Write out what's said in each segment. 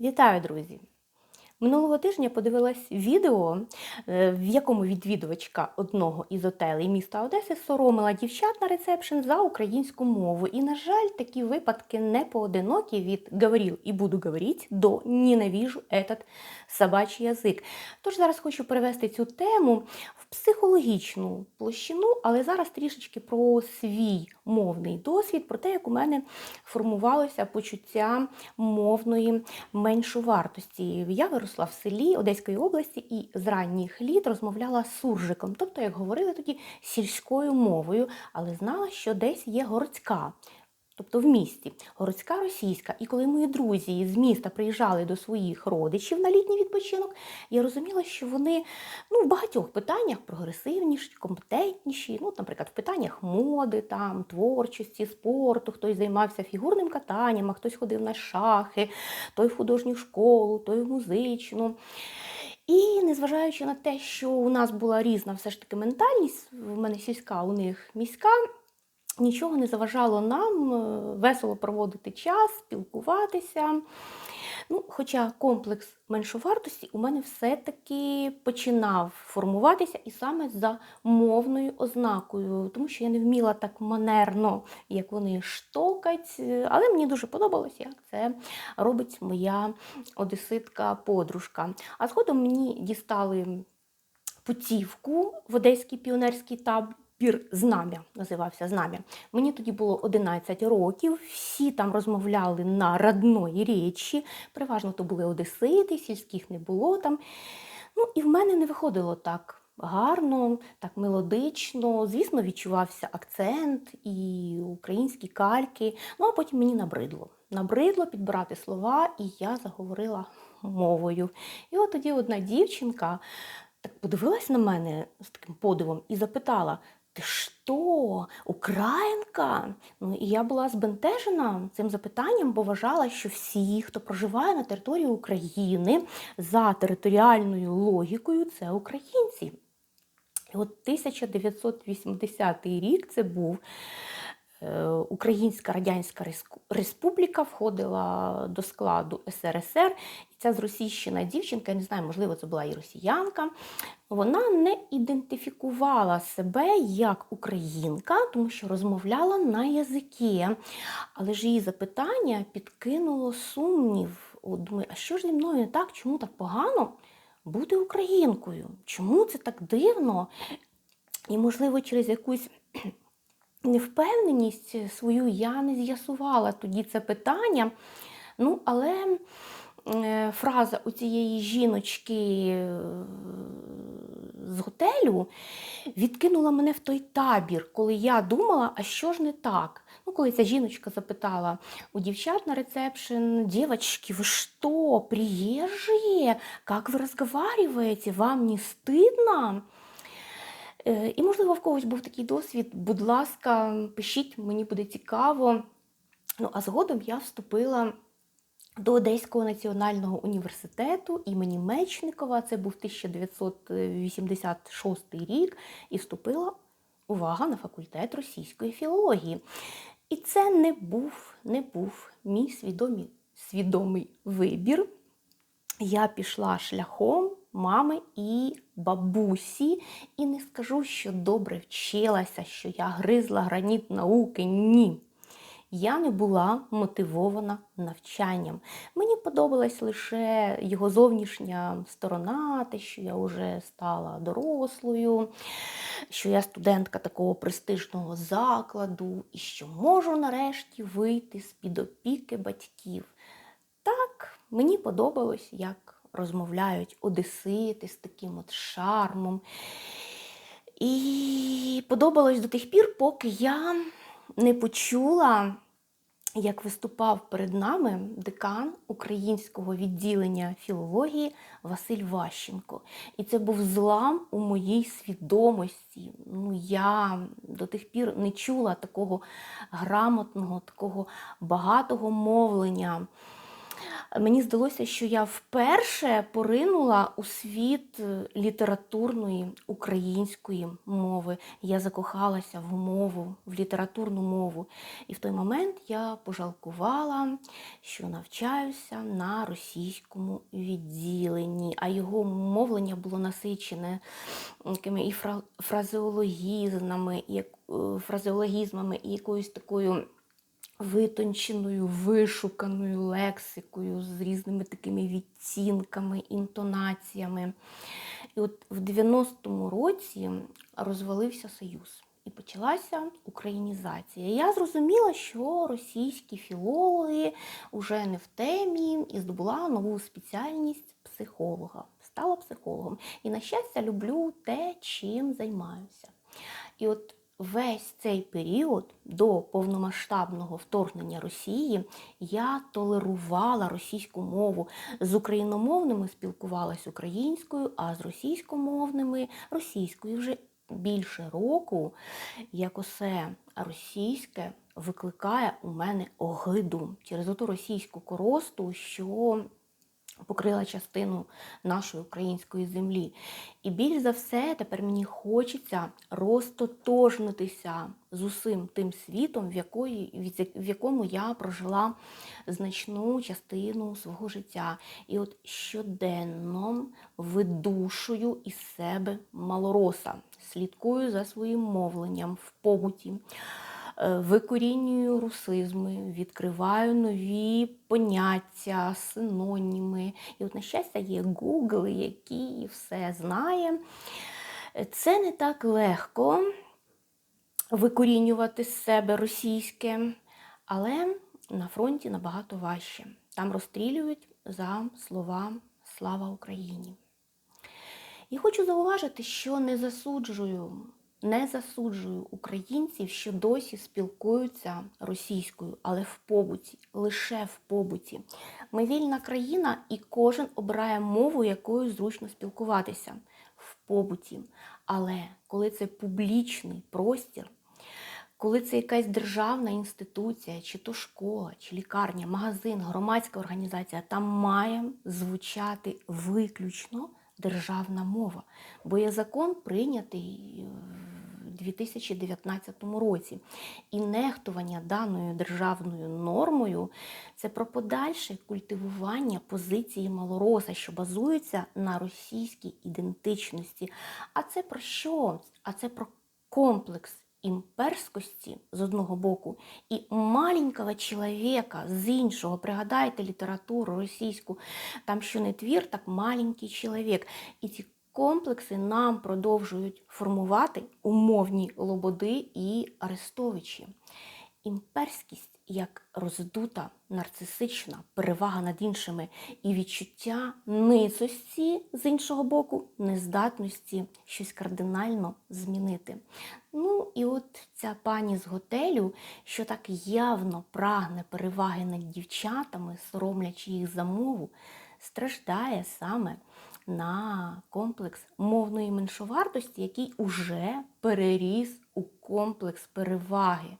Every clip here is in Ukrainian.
Вітаю, друзі! Минулого тижня подивилась відео, е, в якому відвідувачка одного із отелей міста Одеси соромила дівчат на ресепшн за українську мову. І, на жаль, такі випадки не поодинокі від «говорил і буду говорить» до «ненавижу этот собачий язик. Тож зараз хочу перевести цю тему в психологічну площину, але зараз трішечки про свій мовний досвід, про те, як у мене формувалося почуття мовної меншовартості. Я виросла в селі Одеської області і з ранніх літ розмовляла суржиком, тобто, як говорили тоді, сільською мовою, але знала, що десь є городська. Тобто в місті, городська російська. І коли мої друзі з міста приїжджали до своїх родичів на літній відпочинок, я розуміла, що вони ну, в багатьох питаннях прогресивніші, компетентніші. Ну, наприклад, в питаннях моди, там, творчості, спорту, хтось займався фігурним катанням, а хтось ходив на шахи, той в художню школу, той в музичну. І незважаючи на те, що у нас була різна все ж таки ментальність, в мене сільська, у них міська. Нічого не заважало нам е, весело проводити час, спілкуватися. Ну, Хоча комплекс меншовартості у мене все-таки починав формуватися і саме за мовною ознакою, тому що я не вміла так манерно, як вони штокать, але мені дуже подобалося, як це робить моя одеситка-подружка. А згодом мені дістали путівку в Одеський піонерський табор. Пір знам'я називався знам'я. Мені тоді було 11 років. Всі там розмовляли на родної речі. Переважно то були одесити, сільських не було там. Ну і в мене не виходило так гарно, так мелодично. Звісно, відчувався акцент і українські кальки. Ну а потім мені набридло. Набридло підбирати слова, і я заговорила мовою. І от тоді одна дівчинка. Так подивилась на мене з таким подивом і запитала: що, українка? Ну і я була збентежена цим запитанням, бо вважала, що всі, хто проживає на території України за територіальною логікою, це українці. І от 1980 рік це був. е, Українська Радянська Республіка входила до складу СРСР, і ця зросійщена дівчинка, я не знаю, можливо, це була і росіянка, вона не ідентифікувала себе як українка, тому що розмовляла на язикі. Але ж її запитання підкинуло сумнів. Думаю, а що ж зі мною не так? Чому так погано бути українкою? Чому це так дивно? І, можливо, через якусь невпевненість свою я не з'ясувала тоді це питання. Ну, але фраза у цієї жіночки е, з готелю відкинула мене в той табір, коли я думала, а що ж не так? Ну, коли ця жіночка запитала у дівчат на ресепшн, девочки, ви що, приїжджі? Як ви розговариваєте? Вам не стидно? Е, І, можливо, в когось був такий досвід. Будь ласка, пишіть, мені буде цікаво. Ну, а згодом я вступила до Одеського національного університету імені Мечникова. Це був 1986 рік, і вступила увага на факультет російської філології. І це не був, не був мій свідомий, свідомий вибір. Я пішла шляхом мами і бабусі, і не скажу, що добре вчилася, що я гризла граніт науки. Ні. Я не була мотивована навчанням. Мені подобалась лише його зовнішня сторона, те, що я вже стала дорослою, що я студентка такого престижного закладу і що можу нарешті вийти з-під опіки батьків. Так, мені подобалось, як розмовляють одесити з таким от шармом. І подобалось до тих пір, поки я не почула, як виступав перед нами декан українського відділення філології Василь Ващенко. І це був злам у моїй свідомості. Ну, Я до тих пір не чула такого грамотного, такого багатого мовлення. Мені здалося, що я вперше поринула у світ е, літературної української мови. Я закохалася в мову, в літературну мову. І в той момент я пожалкувала, що навчаюся на російському відділенні, а його мовлення було насичене якими і фразеологізмами, і е, фразеологізмами, і якоюсь такою витонченою, вишуканою лексикою, з різними такими відтінками, інтонаціями. І от в 90-му році розвалився Союз. І почалася українізація. Я зрозуміла, що російські філологи вже не в темі і здобула нову спеціальність психолога. Стала психологом. І, на щастя, люблю те, чим займаюся. І от весь цей період до повномасштабного вторгнення Росії я толерувала російську мову. З україномовними спілкувалась українською, а з російськомовними російською вже більше року, як усе російське викликає у мене огиду через оту російську коросту, що покрила частину нашої української землі. І більш за все, тепер мені хочеться розтотожнитися з усім тим світом, в, якої, в якому я прожила значну частину свого життя. І от щоденно видушую із себе малороса, слідкую за своїм мовленням в побуті. Е, Викорінюю русизми, відкриваю нові поняття, синоніми. І от, на щастя, є Google, який все знає. Це не так легко викорінювати з себе російське, але на фронті набагато важче. Там розстрілюють за слова Слава Україні. І хочу зауважити, що не засуджую, не засуджую українців, що досі спілкуються російською, але в побуті, лише в побуті. Ми вільна країна, і кожен обирає мову, якою зручно спілкуватися в побуті. Але коли це публічний простір, коли це якась державна інституція, чи то школа, чи лікарня, магазин, громадська організація, там має звучати виключно державна мова. Бо є закон прийнятий в 2019 році. І нехтування даною державною нормою це про подальше культивування позиції малороса, що базується на російській ідентичності. А це про що? А це про комплекс імперськості з одного боку і маленького чоловіка з іншого. Пригадайте літературу російську, там що не твір, так маленький чоловік. І ці комплекси нам продовжують формувати умовні лободи і арестовичі. Імперськість як роздута нарцисична перевага над іншими і відчуття ницості з іншого боку, нездатності щось кардинально змінити. Ну і от ця пані з готелю, що так явно прагне переваги над дівчатами, соромлячи їх за мову, страждає саме на комплекс мовної меншовартості, який уже переріс у комплекс переваги.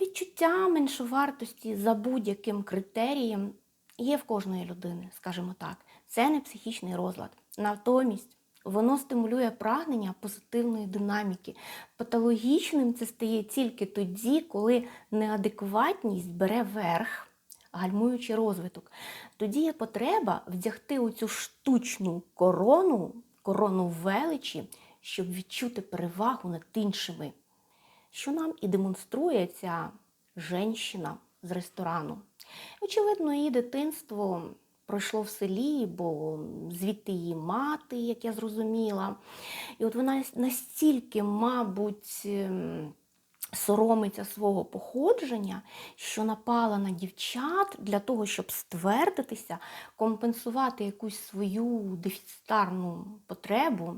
Відчуття меншовартості за будь-яким критерієм є в кожної людини, скажімо так. Це не психічний розлад. Натомість воно стимулює прагнення позитивної динаміки. Патологічним це стає тільки тоді, коли неадекватність бере верх, гальмуючи розвиток. Тоді є потреба вдягти оцю штучну корону, корону величі, щоб відчути перевагу над іншими що нам і демонструє ця женщина з ресторану. Очевидно, її дитинство пройшло в селі, бо звідти її мати, як я зрозуміла. І от вона настільки, мабуть, ем, соромиться свого походження, що напала на дівчат для того, щоб ствердитися, компенсувати якусь свою дефіцитарну потребу,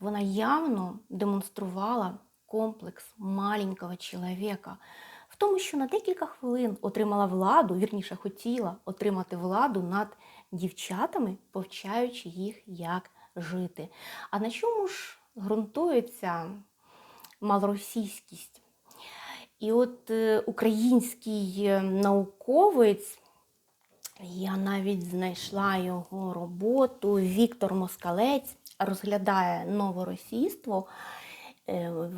вона явно демонструвала комплекс маленького чоловіка. В тому, що на декілька хвилин отримала владу, вірніше хотіла отримати владу над дівчатами, повчаючи їх, як жити. А на чому ж ґрунтується малоросійськість? І от е, український е, науковець Я навіть знайшла його роботу. Віктор Москалець розглядає новоросійство,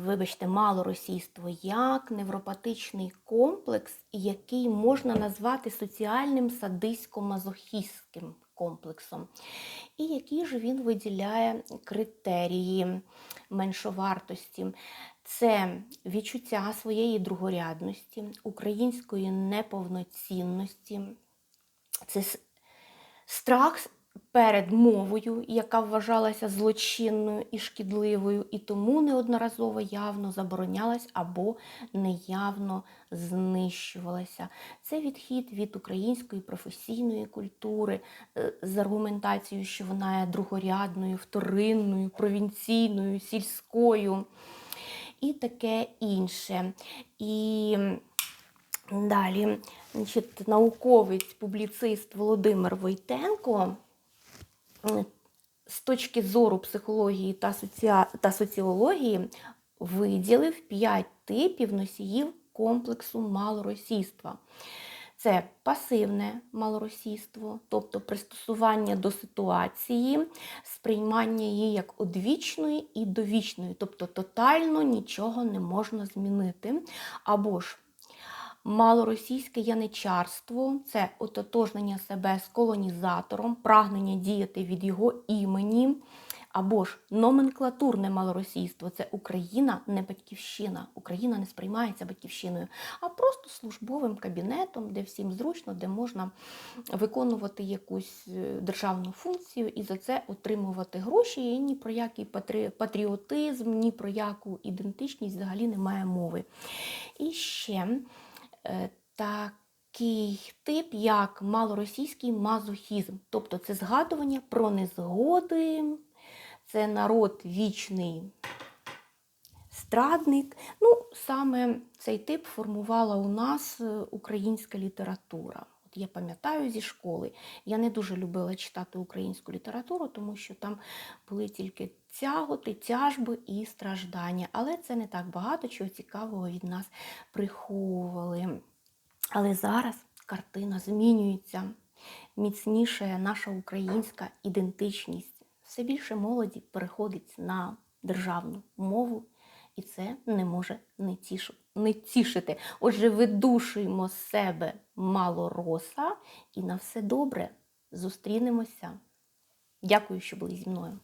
вибачте, малоросійство як невропатичний комплекс, який можна назвати соціальним садисько-мазохістським комплексом. І які ж він виділяє критерії меншовартості. Це відчуття своєї другорядності, української неповноцінності, це страх перед мовою, яка вважалася злочинною і шкідливою, і тому неодноразово явно заборонялась або неявно знищувалася. Це відхід від української професійної культури е, з аргументацією, що вона є другорядною, вторинною, провінційною, сільською і таке інше. І Далі, значить, науковець, публіцист Володимир Войтенко з точки зору психології та, соціа... та соціології виділив 5 типів носіїв комплексу малоросійства. Це пасивне малоросійство, тобто пристосування до ситуації, сприймання її як одвічної і довічної, тобто тотально нічого не можна змінити. Або ж малоросійське яничарство це ототожнення себе з колонізатором, прагнення діяти від його імені. Або ж номенклатурне малоросійство це Україна не батьківщина. Україна не сприймається батьківщиною, а просто службовим кабінетом, де всім зручно, де можна виконувати якусь е, державну функцію і за це отримувати гроші. І ні про який патрі- патріотизм, ні про яку ідентичність взагалі немає мови. І ще такий тип, як малоросійський мазохізм, тобто це згадування про незгоди, це народ вічний страдник. Ну, саме цей тип формувала у нас е, українська література. Я пам'ятаю зі школи. Я не дуже любила читати українську літературу, тому що там були тільки тяготи, тяжби і страждання. Але це не так багато чого цікавого від нас приховували. Але зараз картина змінюється. Міцніше наша українська ідентичність. Все більше молоді переходить на державну мову, і це не може не, тішу, не тішити. Отже, видушуємо себе малороса і на все добре. Зустрінемося. Дякую, що були зі мною.